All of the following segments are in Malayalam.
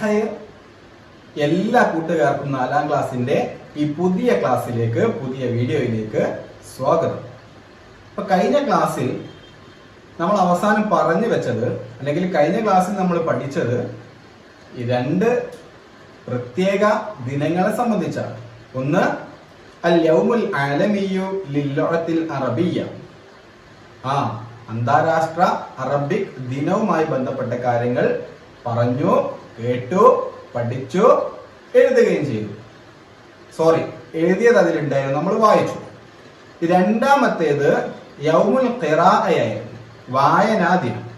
ഖൈർ എല്ലാ കൂട്ടുകാർക്കും നാലാം ക്ലാസ്സിന്റെ ഈ പുതിയ ക്ലാസ്സിലേക്ക് പുതിയ വീഡിയോയിലേക്ക് സ്വാഗതം. അപ്പൊ കഴിഞ്ഞ ക്ലാസ്സിൽ നമ്മൾ അവസാനം പറഞ്ഞു വെച്ചത് അല്ലെങ്കിൽ കഴിഞ്ഞ ക്ലാസ്സിൽ നമ്മൾ പഠിച്ചത് ഈ രണ്ട് പ്രത്യേക ദിനങ്ങളെ സംബന്ധിച്ചാണ്. ഒന്ന് അൽ യൗമുൽ അറബിയ ആ അന്താരാഷ്ട്ര അറബിക് ദിനവുമായി ബന്ധപ്പെട്ട കാര്യങ്ങൾ പറഞ്ഞു കേട്ടു പഠിച്ചു എഴുതുകയും ചെയ്തു. സോറി എഴുതിയത് അതിലുണ്ടായിരുന്നു നമ്മൾ വായിച്ചു. രണ്ടാമത്തേത് യൗമുൽ ഖിറാഅയായിരുന്നു വായനാ ദിനം.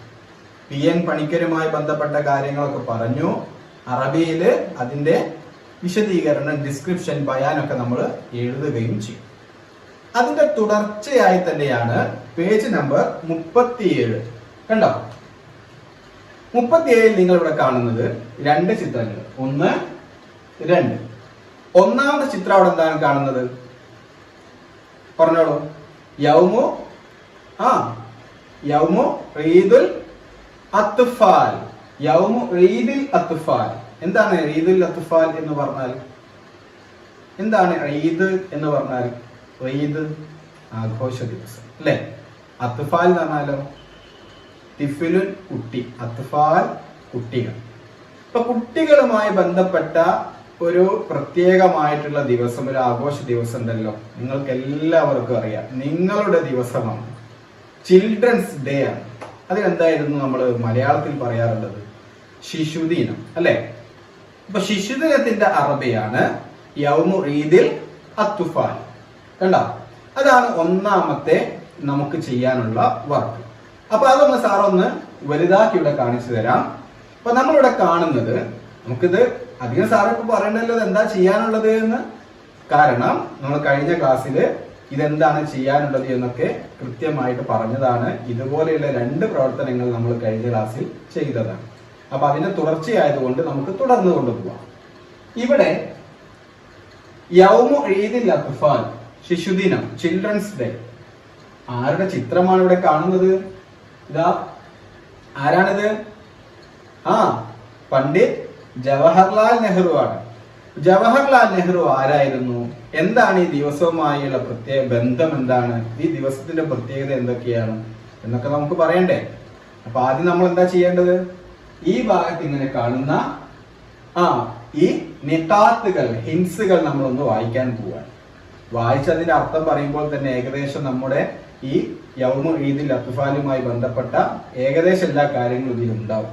പി എൻ പണിക്കരുമായി ബന്ധപ്പെട്ട കാര്യങ്ങളൊക്കെ പറഞ്ഞു. അറബിയിൽ അതിന്റെ വിശദീകരണം ഡിസ്ക്രിപ്ഷൻ ബയാനൊക്കെ നമ്മൾ എഴുതുകയും ചെയ്യും അതിന്റെ തുടർച്ചയായി തന്നെയാണ് പേജ് നമ്പർ മുപ്പത്തിയേഴ്. കണ്ടോ? മുപ്പത്തിയേഴിൽ നിങ്ങൾ ഇവിടെ കാണുന്നത് രണ്ട് ചിത്രങ്ങൾ. ഒന്ന് രണ്ട്. ഒന്നാമത്തെ ചിത്രം അവിടെ എന്താണ് കാണുന്നത്? പറഞ്ഞോളൂ. യൗമു ആ യൗമു റീദുൽ അത്തുഫാൽ യൗമു റീദുൽ അത്തുഫാൽ എന്താണ് റീദുൽ അത്തുഫാൽ എന്ന് പറഞ്ഞാൽ? എന്താണ് റീദ് എന്ന് പറഞ്ഞാൽ? റീദ് ആഘോഷ ദിവസം. അല്ലേ? അത്തുഫാൽ എന്ന് പറഞ്ഞാലോ? തിഫിലുൻ കുട്ടി അത്ഫാൽ കുട്ടികൾ. ഇപ്പൊ കുട്ടികളുമായി ബന്ധപ്പെട്ട ഒരു പ്രത്യേകമായിട്ടുള്ള ദിവസം ഒരു ആഘോഷ ദിവസം ഉണ്ടല്ലോ. നിങ്ങൾക്ക് എല്ലാവർക്കും അറിയാം. നിങ്ങളുടെ ദിവസമാണ്. ചിൽഡ്രൻസ് ഡേ ആണ്. അതിനെന്തായിരുന്നു നമ്മൾ മലയാളത്തിൽ പറയാറുള്ളത്? ശിശുദിനം അല്ലെ? അപ്പൊ ശിശുദിനത്തിന്റെ അറബിയാണ് യൗമു ഈദിൽ അത്തുഫാൽ കണ്ടോ? അതാണ് ഒന്നാമത്തെ നമുക്ക് ചെയ്യാനുള്ള വർക്ക്. അപ്പൊ അതൊന്ന് ഒന്ന് വലുതാക്കി ഇവിടെ കാണിച്ചു തരാം. അപ്പൊ നമ്മളിവിടെ കാണുന്നത് നമുക്കിത് അധികം സാറ് ഇപ്പൊ പറയണ്ടല്ലോ എന്താ ചെയ്യാനുള്ളത് എന്ന്. കാരണം നമ്മൾ കഴിഞ്ഞ ക്ലാസ്സിൽ ഇതെന്താണ് ചെയ്യാനുള്ളത് എന്നൊക്കെ കൃത്യമായിട്ട് പറഞ്ഞതാണ്. ഇതുപോലെയുള്ള രണ്ട് പ്രവർത്തനങ്ങൾ നമ്മൾ കഴിഞ്ഞ ക്ലാസ്സിൽ ചെയ്തതാണ്. അപ്പൊ അതിന്റെ തുടർച്ചയായതുകൊണ്ട് നമുക്ക് തുടർന്നു കൊണ്ടുപോവാം. ഇവിടെ യൗമു ഈദിൽ അത്ഫാൽ ശിശുദിനം ചിൽഡ്രൻസ് ഡേ ആരുടെ ചിത്രമാണ് ഇവിടെ കാണുന്നത്? ഇതാ. ആരാണിത്? ആ പണ്ഡിറ്റ് ജവഹർലാൽ നെഹ്റു ആണ് ജവഹർലാൽ നെഹ്റു ആരായിരുന്നു? എന്താണ് ഈ ദിവസവുമായുള്ള പ്രത്യേക ബന്ധം എന്താണ്? ഈ ദിവസത്തിന്റെ പ്രത്യേകത എന്തൊക്കെയാണ്? എന്നൊക്കെ നമുക്ക് പറയണ്ടേ. അപ്പൊ ആദ്യം നമ്മൾ എന്താ ചെയ്യേണ്ടത്? ഈ ഭാഗത്ത് ഇങ്ങനെ കാണുന്ന ആ ഈ നിതാത്തുകൾ ഹിൻസുകൾ നമ്മളൊന്ന് വായിക്കാൻ പോവാണ്. വായിച്ചതിന്റെ അർത്ഥം പറയുമ്പോൾ തന്നെ ഏകദേശം നമ്മുടെ ഈ യൗമ ഈദിൽ അത്തുഫാലുമായി ബന്ധപ്പെട്ട ഏകദേശം എല്ലാ കാര്യങ്ങളും ഇതിലുണ്ടാവും.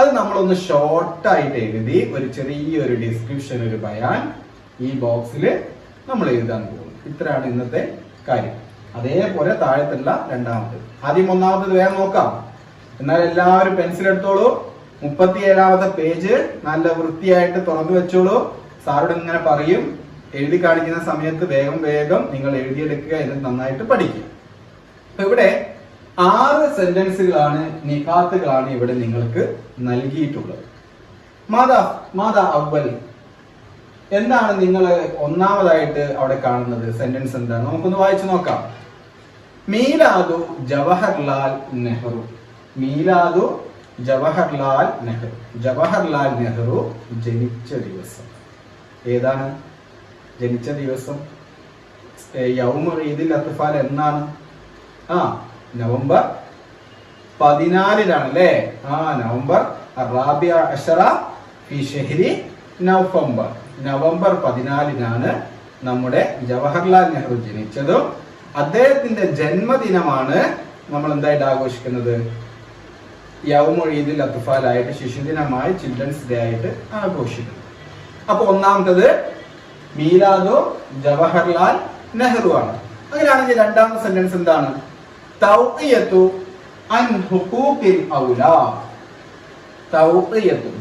അത് നമ്മളൊന്ന് ഷോർട്ടായിട്ട് എഴുതി ഒരു ചെറിയൊരു ഡിസ്ക്രിപ്ഷൻ ഒരു ബയാൻ ഈ ബോക്സിൽ നമ്മൾ എഴുതാൻ പോകും ഇത്രയാണ് ഇന്നത്തെ കാര്യം. അതേപോലെ താഴത്തുള്ള രണ്ടാമത്. ആദ്യം ഒന്നാമത്തത് വേഗം നോക്കാം. എന്നാൽ എല്ലാവരും പെൻസിൽ എടുത്തോളൂ. മുപ്പത്തി ഏഴാമത്തെ പേജ് നല്ല വൃത്തിയായിട്ട് തുറന്നു വെച്ചോളൂ. സാറോട് ഇങ്ങനെ പറയും. എഴുതി കാണിക്കുന്ന സമയത്ത് വേഗം വേഗം നിങ്ങൾ എഴുതിയെടുക്കുക എന്ന് നന്നായിട്ട് പഠിക്കുക. അപ്പൊ ഇവിടെ ആറ് സെന്റൻസുകളാണ് നിഖാത്തുകളാണ് ഇവിടെ നിങ്ങൾക്ക് നൽകിയിട്ടുള്ളത്. മാതാ മാതാ അവൽ എന്താണ് നിങ്ങൾ ഒന്നാമതായിട്ട് അവിടെ കാണുന്നത്? സെന്റൻസ് എന്താണ്? നമുക്കൊന്ന് വായിച്ചു നോക്കാം. മീലാദു ജവഹർലാൽ നെഹ്റു. മീലാദു ജവഹർലാൽ നെഹ്റു. ജവഹർലാൽ നെഹ്റു ജനിച്ച ദിവസം. ഏതാണ്? ജനിച്ച ദിവസം? യൗമ ഈദിൽ അത്ഫാൽ എന്നാണ്? ആ നവംബർ പതിനാലിലാണ് അല്ലേ ആ നവംബർ റാബിയ നവംബർ. നവംബർ പതിനാലിനാണ് നമ്മുടെ ജവഹർലാൽ നെഹ്റു ജനിച്ചതും അദ്ദേഹത്തിന്റെ ജന്മദിനമാണ് നമ്മൾ എന്തായിട്ട് ആഘോഷിക്കുന്നത് യൗമൊഴീദിൽ അത്തുഫാലായിട്ട് ശിശുദിനമായി ചിൽഡ്രൻസ് ഡേ ആയിട്ട് ആഘോഷിക്കുന്നത് അപ്പൊ ഒന്നാമത്തത് മീലാദോ ജവഹർലാൽ നെഹ്റു ആണ്. അങ്ങനെയാണെങ്കിൽ രണ്ടാമത്തെ സെന്റൻസ് എന്താണ്?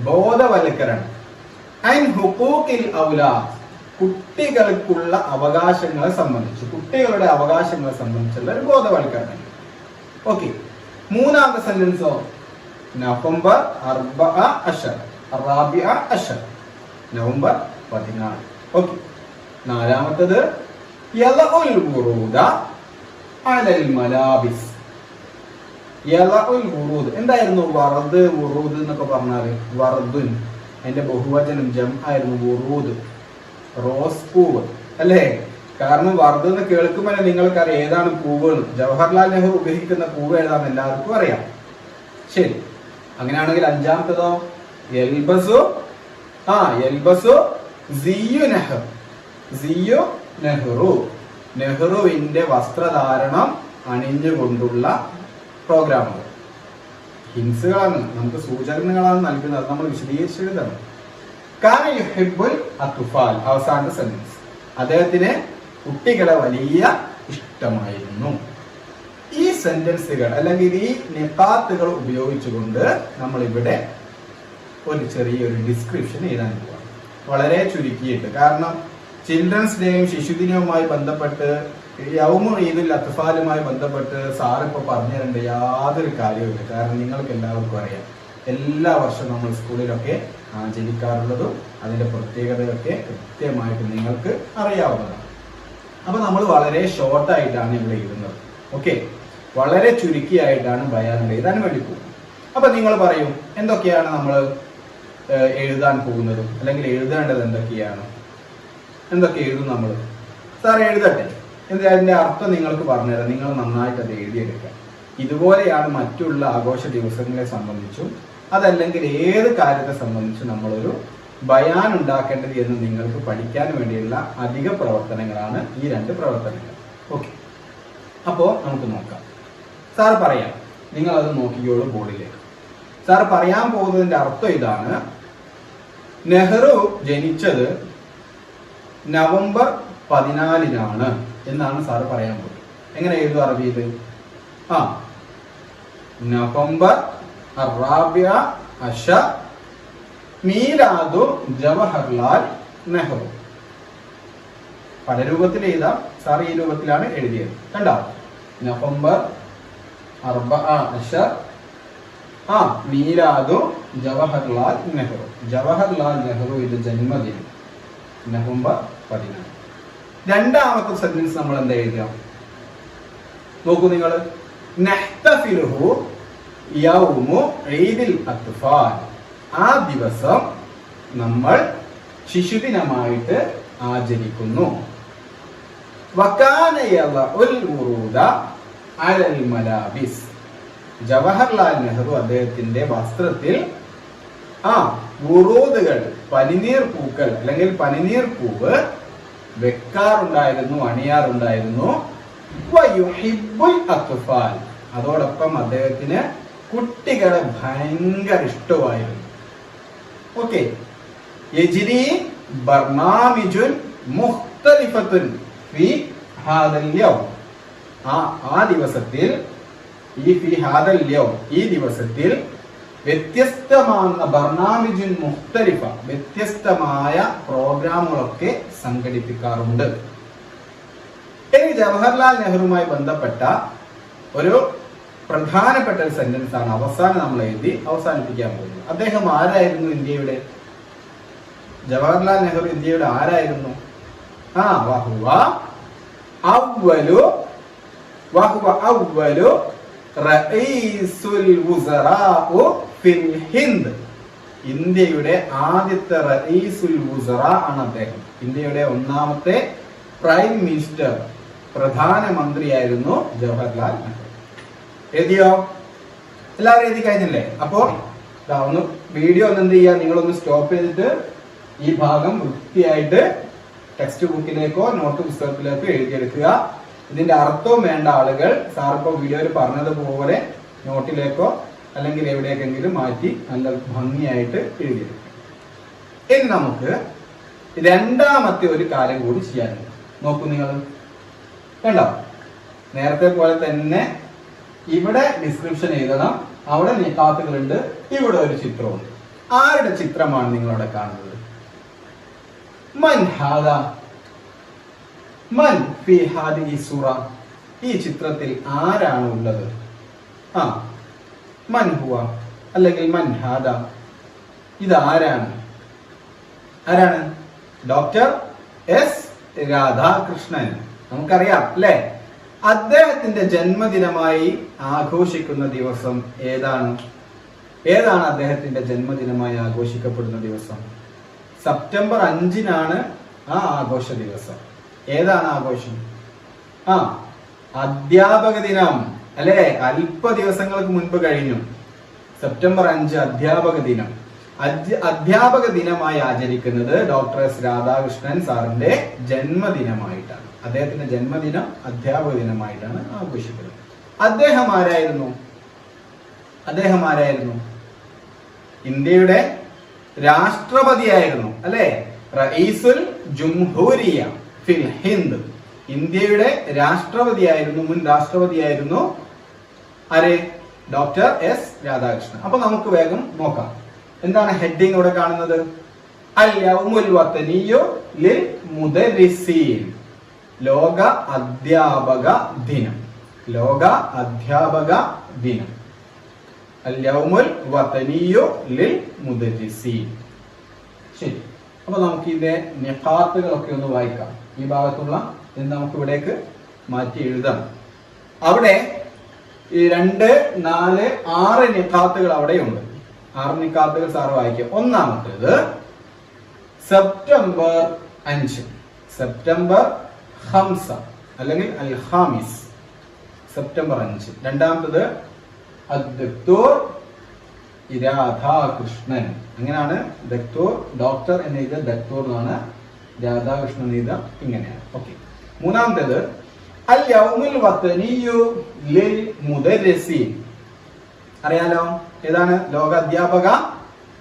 ബോധവൽക്കരണം. കുട്ടികൾക്കുള്ള അവകാശങ്ങളെ സംബന്ധിച്ച് കുട്ടികളുടെ അവകാശങ്ങളെ സംബന്ധിച്ചുള്ള ഒരു ബോധവൽക്കരണം. ഓക്കെ മൂന്നാമത്തെ സെന്റൻസോ? നവംബർ അർബ അഷർ റാബിയ അഷർ നവംബർ പതിനാല്. ഓക്കെ നാലാമത്തത് യലഉൽ വുറൂദ മലാബിസ്. എന്തായിരുന്നു വറദ് വുറൂദ് എന്നൊക്കെ പറഞ്ഞാൽ? വർദുൻ അതിന്റെ ബഹുവചനം ജം ആയിരുന്നു വുറൂദ്. റോസ് പൂവ്. അല്ലേ? കാരണം വർദ് എന്ന് കേൾക്കുമ്പോൾ നിങ്ങൾക്കറിയാം ഏതാണ് പൂവ് ജവഹർലാൽ നെഹ്റു ഉപയോഗിക്കുന്ന പൂവ് ഏതാണെന്ന് എല്ലാവർക്കും അറിയാം. ശരി. അങ്ങനെയാണെങ്കിൽ അഞ്ചാമത്തതോ? എൽബസു ആ എൽബസു സിയു നെഹ്റു സിയു നെഹ്റു നെഹ്റുവിന്റെ വസ്ത്രധാരണം അണിഞ്ഞുകൊണ്ടുള്ള പ്രോഗ്രാമുകൾ. ഹിൻസുകളാണ് നമുക്ക് സൂചനകളാണ് നൽകുന്നത് നമ്മൾ വിശദീകരിച്ച് എഴുതണം കാന യുഹിബ്ബുൽ അത്തുഫാൽ അവസാനത്തെ സെന്റൻസ്. അദ്ദേഹത്തിന് കുട്ടികളെ വലിയ ഇഷ്ടമായിരുന്നു. ഈ സെന്റൻസുകൾ അല്ലെങ്കിൽ ഈ നിപ്പാത്തുകൾ ഉപയോഗിച്ചുകൊണ്ട് നമ്മൾ ഇവിടെ ഒരു ചെറിയൊരു ഡിസ്ക്രിപ്ഷൻ എഴുതാൻ പോവാം വളരെ ചുരുക്കിയിട്ട്. കാരണം ചിൽഡ്രൻസ് ഡേയും ശിശുദിനവുമായി ബന്ധപ്പെട്ട് യൗമ ഈദുൽ അത്ഫാലുമായി ബന്ധപ്പെട്ട് സാറിപ്പോ പറഞ്ഞിട്ടുണ്ട് യാതൊരു കാര്യവുമില്ല. കാരണം നിങ്ങൾക്ക് എല്ലാവർക്കും അറിയാം. എല്ലാ വർഷവും നമ്മൾ സ്കൂളിലൊക്കെ ആചരിക്കാറുള്ളതും അതിന്റെ പ്രത്യേകതയൊക്കെ കൃത്യമായിട്ട് നിങ്ങൾക്ക് അറിയാവുന്നതാണ്. അപ്പൊ നമ്മൾ വളരെ ഷോർട്ടായിട്ടാണ് ഇവിടെ ഇരുന്നത്. ഓക്കെ വളരെ ചുരുക്കിയായിട്ടാണ് ബയാൻ എഴുതാൻ വേണ്ടി പോകുന്നത് അപ്പൊ നിങ്ങൾ പറയും എന്തൊക്കെയാണ് നമ്മൾ എഴുതാൻ പോകുന്നത് അല്ലെങ്കിൽ എഴുതേണ്ടത് എന്തൊക്കെയാണ്? എന്തൊക്കെ എഴുതും നമ്മൾ സാർ എഴുതട്ടെ. എന്താ അതിന്റെ അർത്ഥം നിങ്ങൾക്ക് പറഞ്ഞുതരാം. നിങ്ങൾ നന്നായിട്ട് അത് എഴുതിയെടുക്കുക. ഇതുപോലെയാണ് മറ്റുള്ള ആഘോഷ ദിവസങ്ങളെ സംബന്ധിച്ചും അതല്ലെങ്കിൽ ഏത് കാര്യത്തെ സംബന്ധിച്ചും നമ്മളൊരു ബയാൻ ഉണ്ടാക്കേണ്ടത് എന്ന് നിങ്ങൾക്ക് പഠിക്കാൻ വേണ്ടിയുള്ള അധിക പ്രവർത്തനങ്ങളാണ് ഈ രണ്ട് പ്രവർത്തനങ്ങൾ. ഓക്കെ. അപ്പോൾ നമുക്ക് നോക്കാം. സാർ പറയാം. നിങ്ങൾ അത് നോക്കിയോളൂ ബോർഡിലേക്ക്. സാർ പറയാൻ പോകുന്നതിന്റെ അർത്ഥം ഇതാണ് നെഹ്റു ജനിച്ചത് നവംബർ പതിനാലിനാണ് എന്നാണ് സാറ് പറയാൻ പോകുന്നത്. എങ്ങനെ എഴുതും അറബിയിൽ ആ. നവംബർ അറാബ്യ അഷ മീലാദു ജവഹർലാൽ നെഹ്റു. പല രൂപത്തിൽ എഴുതാം. സാർ ഈ രൂപത്തിലാണ് എഴുതിയത്. കണ്ടോ? നവംബർ അർബ അഷ. ആ മീലാദു ജവഹർലാൽ നെഹ്റു. ജവഹർലാൽ നെഹ്റുവിന്റെ ജന്മദിനം നവംബർ പതിനാല് രണ്ടാമത്തെ സെന്റൻസ് നമ്മൾ എന്താ എഴുതുക? നോക്കൂ നിങ്ങൾ. യൗമു ആ ദിവസം നമ്മൾ ശിശുദിനമായിട്ട് ആചരിക്കുന്നു. ജവഹർലാൽ നെഹ്റു അദ്ദേഹത്തിന്റെ വസ്ത്രത്തിൽ ആ ഉറൂദുകൾ പനിനീർ പൂക്കൾ അല്ലെങ്കിൽ പനിനീർ പൂവ് വെക്കാറുണ്ടായിരുന്നു അണിയാറുണ്ടായിരുന്നു. അതോടൊപ്പം അദ്ദേഹത്തിന് കുട്ടികളെ ഭയങ്കര ഇഷ്ടമായിരുന്നു. ഓക്കെ. യജിരി ബർണാമിജുൻ മുഖ്തലിഫത്തുൻ ആ ആ ദിവസത്തിൽ ഈ ഫി ഹാദൽ യൗം ഈ ദിവസത്തിൽ വ്യത്യസ്തമാകുന്ന ബർണാമിജിൻ മുഖ്തലിഫ വ്യത്യസ്തമായ പ്രോഗ്രാമുകളൊക്കെ സംഘടിപ്പിക്കാറുണ്ട്. ഇനി ജവഹർലാൽ നെഹ്റുമായി ബന്ധപ്പെട്ട ഒരു പ്രധാനപ്പെട്ട ഒരു സെന്റൻസ് ആണ് അവസാനം നമ്മൾ എഴുതി അവസാനിപ്പിക്കാൻ പോകുന്നത്. അദ്ദേഹം ആരായിരുന്നു ഇന്ത്യയുടെ? ജവഹർലാൽ നെഹ്റു ഇന്ത്യയുടെ ആരായിരുന്നു? ആ വഹുവ അവലു വഹുവ അവലു റഈസുൽ വുസറാഉ ഫിൽ ഹിന്ദ്. ഇന്ത്യയുടെ ആദ്യത്തെ റഈസുൽ ആണ് അദ്ദേഹം. ഇന്ത്യയുടെ ഒന്നാമത്തെ പ്രൈം മിനിസ്റ്റർ പ്രധാനമന്ത്രിയായിരുന്നു ജവഹർലാൽ നെഹ്റു. എഴുതിയോ? എല്ലാവരും എഴുതി കഴിഞ്ഞില്ലേ? അപ്പോ ഒന്ന് വീഡിയോ ഒന്ന് എന്ത് ചെയ്യുക? നിങ്ങളൊന്ന് സ്റ്റോപ്പ് ചെയ്തിട്ട് ഈ ഭാഗം വൃത്തിയായിട്ട് ടെക്സ്റ്റ് ബുക്കിലേക്കോ നോട്ട് പുസ്തകത്തിലേക്കോ എഴുതിയെടുക്കുക. ഇതിന്റെ അർത്ഥവും വേണ്ട ആളുകൾ സാർ ഇപ്പോൾ വീഡിയോയിൽ പറഞ്ഞതുപോലെ നോട്ടിലേക്കോ അല്ലെങ്കിൽ എവിടേക്കെങ്കിലും മാറ്റി നല്ല ഭംഗിയായിട്ട് എഴുതിയെടുക്കുക ഇനി നമുക്ക് രണ്ടാമത്തെ ഒരു കാര്യം കൂടി ചെയ്യാനുണ്ട്. നോക്കൂ നിങ്ങൾ. കണ്ടോ? നേരത്തെ പോലെ തന്നെ ഇവിടെ ഡിസ്ക്രിപ്ഷൻ എഴുതണം. അവിടെ നിക്കാത്തുകളുണ്ട് ഇവിടെ ഒരു ചിത്രമുണ്ട്. ആരുടെ ചിത്രമാണ് നിങ്ങളവിടെ കാണുന്നത്? മൻ ഹാദ മൻ ഫി ഹാദി ഈ ചിത്രത്തിൽ ആരാണ് ഉള്ളത്? ആ മൻ ഹുവ അല്ലെങ്കിൽ മൻ ഹാദ. ഇത് ആരാണ്? ആരാണ്? Doctor S. രാധാകൃഷ്ണൻ. നമുക്കറിയാം അല്ലെ? അദ്ദേഹത്തിന്റെ ജന്മദിനമായി ആഘോഷിക്കുന്ന ദിവസം ഏതാണ്? ഏതാണ് അദ്ദേഹത്തിന്റെ ജന്മദിനമായി ആഘോഷിക്കപ്പെടുന്ന ദിവസം? സെപ്റ്റംബർ അഞ്ചിനാണ് ആ ആഘോഷ ദിവസം. ഏതാണ് ആഘോഷം? ആ അധ്യാപക ദിനം. അല്ലെ? അല്പ ദിവസങ്ങൾക്ക് മുൻപ് കഴിഞ്ഞു. സെപ്റ്റംബർ അഞ്ച് അധ്യാപക ദിനം. അധ്യ- അധ്യാപക ദിനമായി ആചരിക്കുന്നത് ഡോക്ടർ എസ് രാധാകൃഷ്ണൻ സാറിന്റെ ജന്മദിനമായിട്ടാണ്. അദ്ദേഹത്തിന്റെ ജന്മദിനം അധ്യാപക ദിനമായിട്ടാണ് ആഘോഷിക്കുന്നത്. അദ്ദേഹം ആരായിരുന്നു? അദ്ദേഹം ആരായിരുന്നു? ഇന്ത്യയുടെ രാഷ്ട്രപതിയായിരുന്നു അല്ലെ? റഈസുൽ ജുംഹൂരിയ ഫിൽ ഹിന്ദ്. ഇന്ത്യയുടെ രാഷ്ട്രപതിയായിരുന്നു മുൻ രാഷ്ട്രപതിയായിരുന്നു ആരെ? Doctor S Radhakrishnan. അപ്പൊ നമുക്ക് വേഗം നോക്കാം. എന്താണ് ഹെഡിങ് ഇവിടെ കാണുന്നത്? ലോക അധ്യാപക ദിനം. ലോക അധ്യാപക ദിനം. അൽ യൗമുൽ വത്തനിയു ലിൽ മുദരിസീൻ. ശരി. അപ്പൊ നമുക്ക് ഇതിന്റെ നിഖാത്തുകളൊക്കെ ഒന്ന് വായിക്കാം. ഈ ഭാഗത്തുള്ള ഇത് നമുക്ക് ഇവിടേക്ക് മാറ്റി എഴുതാം. അവിടെ ഈ രണ്ട് നാല് ആറ് നിഖാത്തുകൾ അവിടെയുണ്ട്. ആറ് നിഖാത്തുകൾ സാറ് വായിക്കുക ഒന്നാമത്തേത് സെപ്റ്റംബർ അഞ്ച്. സെപ്റ്റംബർ ഹംസ അല്ലെങ്കിൽ അൽ ഹാമിസ് സെപ്റ്റംബർ അഞ്ച്. രണ്ടാമത്തത് അദ്ദക്തൂർ രാധാകൃഷ്ണൻ. അങ്ങനെയാണ് ദക്തൂർ ഡോക്ടർ എന്ന് എഴുതിയ ദക്തൂർ എന്നാണ് രാധാകൃഷ്ണൻ എഴുത ഇങ്ങനെയാണ്. ഓക്കെ. മൂന്നാമത്തേത് അൽ യൗമുൽ വത്തനിയു ലിൽ മുദരിസീൻ അറിയാലോ? ഏതാണ്? ലോക അധ്യാപക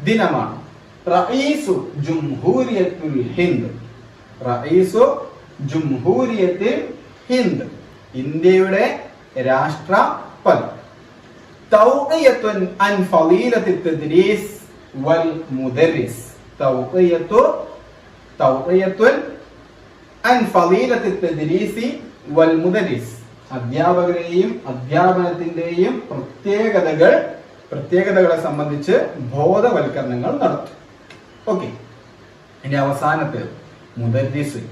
ദിനമാണ്. റഈസു ജുംഹൂരിയത്തുൽ ഹിന്ദ്. റഈസു ജുംഹൂരിയത്തിൽ ഹിന്ദ്. ഇന്ത്യയുടെ രാഷ്ട്രപതി. തൗഖിയത്തുൻ അൻ വൽ മുദരിസ്. തൗഖിയത്തു തൗഖിയത്തുൻ അൻ വൽ മുദരിസ് അധ്യാപകരെയും അധ്യാപനത്തിന്റെയും പ്രത്യേകതകൾ പ്രത്യേകതകളെ സംബന്ധിച്ച് ബോധവൽക്കരണങ്ങൾ നടത്തും. ഓക്കെ എന്റെ അവസാനത്തിൽ മുദരിസ്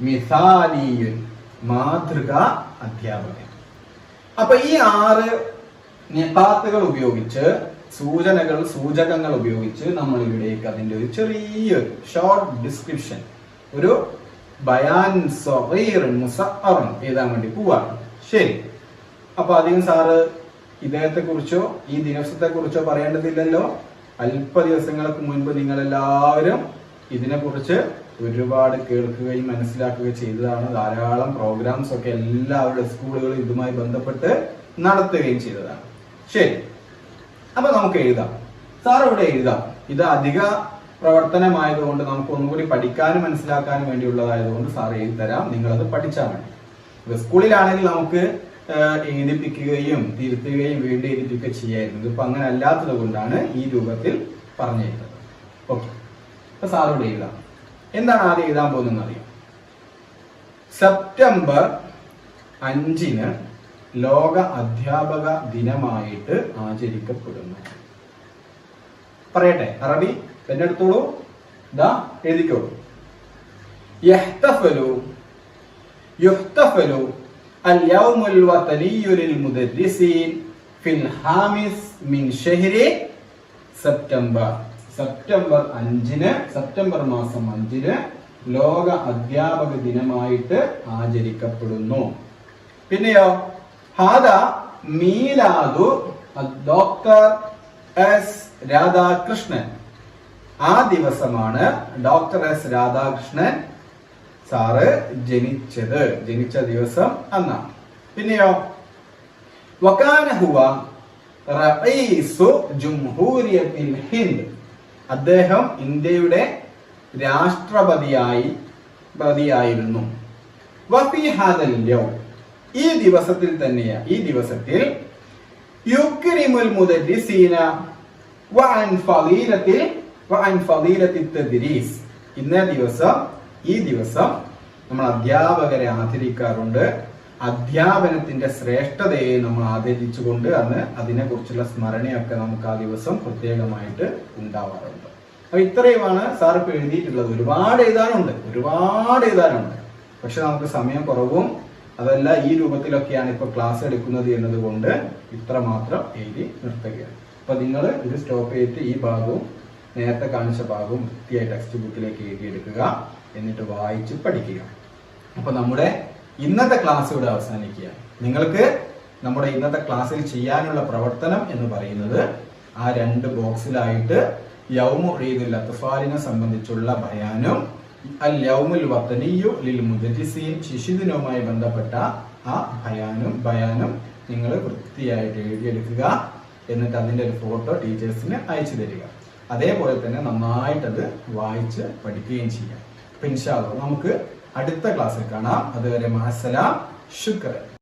മിസാലിയുൻ മാതൃക അധ്യാപകൻ. അപ്പൊ ഈ ആറ് നിപാത്തുകൾ ഉപയോഗിച്ച് സൂചനകൾ സൂചകങ്ങൾ ഉപയോഗിച്ച് നമ്മൾ ഇവിടേക്ക് അതിന്റെ ഒരു ചെറിയൊരു ഷോർട്ട് ഡിസ്ക്രിപ്ഷൻ ഒരു ബയാൻ മുസഅറൻ എഴുതാൻ വേണ്ടി പോവാണ് ശരി. അപ്പൊ അധികം സാറ് ഇദ്ദേഹത്തെ കുറിച്ചോ ഈ ദിവസത്തെ കുറിച്ചോ പറയേണ്ടതില്ലല്ലോ. അല്പ ദിവസങ്ങൾക്ക് മുൻപ് നിങ്ങൾ എല്ലാവരും ഇതിനെ കുറിച്ച് ഒരുപാട് കേൾക്കുകയും മനസ്സിലാക്കുകയും ചെയ്തതാണ് ധാരാളം പ്രോഗ്രാംസ് ഒക്കെ എല്ലാവരുടെ സ്കൂളുകളും ഇതുമായി ബന്ധപ്പെട്ട് നടത്തുകയും ചെയ്തതാണ്. ശരി. അപ്പൊ നമുക്ക് എഴുതാം. സാർ ഇവിടെ എഴുതാം. ഇത് അധിക പ്രവർത്തനമായതുകൊണ്ട് നമുക്ക് ഒന്നുകൂടി പഠിക്കാനും മനസ്സിലാക്കാനും വേണ്ടിയുള്ളതായതുകൊണ്ട് സാർ എഴുതി തരാം. നിങ്ങളത് പഠിച്ചാൽ മതി. ഇപ്പൊ സ്കൂളിലാണെങ്കിൽ നമുക്ക് എഴുതിപ്പിക്കുകയും തിരുത്തുകയും വീണ്ടും എഴുതിപ്പിക്കുകയും ചെയ്യായിരുന്നു. ഇതിപ്പോ അങ്ങനെ അല്ലാത്തത് കൊണ്ടാണ് ഈ രൂപത്തിൽ പറഞ്ഞിരുന്നത്. ഓക്കെ. അപ്പൊ സാറോട് എഴുതാം. എന്താണ് ആദ്യം എഴുതാൻ പോകുന്നത് അറിയാം. സെപ്റ്റംബർ അഞ്ചിന് ലോക അധ്യാപക ദിനമായിട്ട് ആചരിക്കപ്പെടുന്നു. പറയട്ടെ അറബി? എന്നെ എടുത്തോളൂ ഇതാ എഴുതിക്കോളൂ യഹ്തഫലു യുഹ്തഫലു اليوم الوطني للمدرسين في الخامس من شهر സെപ്റ്റംബർ സെപ്റ്റംബർ അഞ്ചിന് സെപ്റ്റംബർ മാസം അഞ്ചിന് ലോക അധ്യാപക ദിനമായിട്ട് ആചരിക്കപ്പെടുന്നു പിന്നെയോ ഹാദ മീലാദു ഡോക്ടർ എസ് രാധാകൃഷ്ണൻ ആ ദിവസമാണ് ഡോക്ടർ എസ് രാധാകൃഷ്ണൻ സാറ് ജനിച്ചത്. ജനിച്ച ദിവസം അന്നാണ്. പിന്നെയോ? ജംഹൂരിയത്തിൽ ഹിന്ദ്. അദ്ദേഹം ഇന്ത്യയുടെ രാഷ്ട്രപതിയായി യൗം ഈ ദിവസത്തിൽ തന്നെയാ. ഈ ദിവസത്തിൽ യുക്രിമുൽ മുദരിസീന വഅൻ ഫളീലത്തിൽ തദ്രീസ് ഇന്നേ ദിവസം ഈ ദിവസം നമ്മൾ അധ്യാപകരെ ആദരിക്കാറുണ്ട്. അധ്യാപനത്തിന്റെ ശ്രേഷ്ഠതയെ നമ്മൾ ആദരിച്ചുകൊണ്ട് അന്ന് അതിനെ കുറിച്ചുള്ള സ്മരണയൊക്കെ നമുക്ക് ആ ദിവസം പ്രത്യേകമായിട്ട് ഉണ്ടാവാറുണ്ട്. അപ്പൊ ഇത്രയുമാണ് സാർ ഇപ്പൊ എഴുതിയിട്ടുള്ളത്. ഒരുപാട് എഴുതാനുണ്ട്. ഒരുപാട് എഴുതാനുണ്ട്. പക്ഷെ നമുക്ക് സമയം കുറവും. അതല്ല ഈ രൂപത്തിലൊക്കെയാണ് ഇപ്പൊ ക്ലാസ് എടുക്കുന്നത് എന്നതുകൊണ്ട് ഇത്ര മാത്രം എഴുതി നിർത്തുകയാണ്. അപ്പൊ നിങ്ങൾ ഇത് സ്റ്റോപ്പ് ചെയ്തിട്ട് ഈ ഭാഗവും നേരത്തെ കാണിച്ച ഭാഗവും വൃത്തിയായി ടെക്സ്റ്റ് ബുക്കിലേക്ക് എഴുതിയെടുക്കുക. എന്നിട്ട് വായിച്ച് പഠിക്കുക. അപ്പൊ നമ്മുടെ ഇന്നത്തെ ക്ലാസ് ഇവിടെ അവസാനിക്കുക. നിങ്ങൾക്ക് നമ്മുടെ ഇന്നത്തെ ക്ലാസ്സിൽ ചെയ്യാനുള്ള പ്രവർത്തനം എന്ന് പറയുന്നത് ആ രണ്ട് ബോക്സിലായിട്ട് യൗമു ഈദുൽ അത്ഫാലിനെ സംബന്ധിച്ചുള്ള ബയാനും അൽ യൗമുൽ വത്തനിയു ലിൽ മുദരിസീൻ ശിശുദിനവുമായി ബന്ധപ്പെട്ട ആ ബയാനും ബയാനും നിങ്ങൾ വൃത്തിയായിട്ട് എഴുതിയെടുക്കുക. എന്നിട്ട് അതിന്റെ ഒരു ഫോട്ടോ ടീച്ചേഴ്സിന് അയച്ചു തരിക. അതേപോലെ തന്നെ നന്നായിട്ടത് വായിച്ച് പഠിക്കുകയും ചെയ്യാം. അപ്പൊ നമുക്ക് അടുത്ത ക്ലാസ്സിൽ കാണാം. അതുവരെ മഹസലാം ശുക്രൻ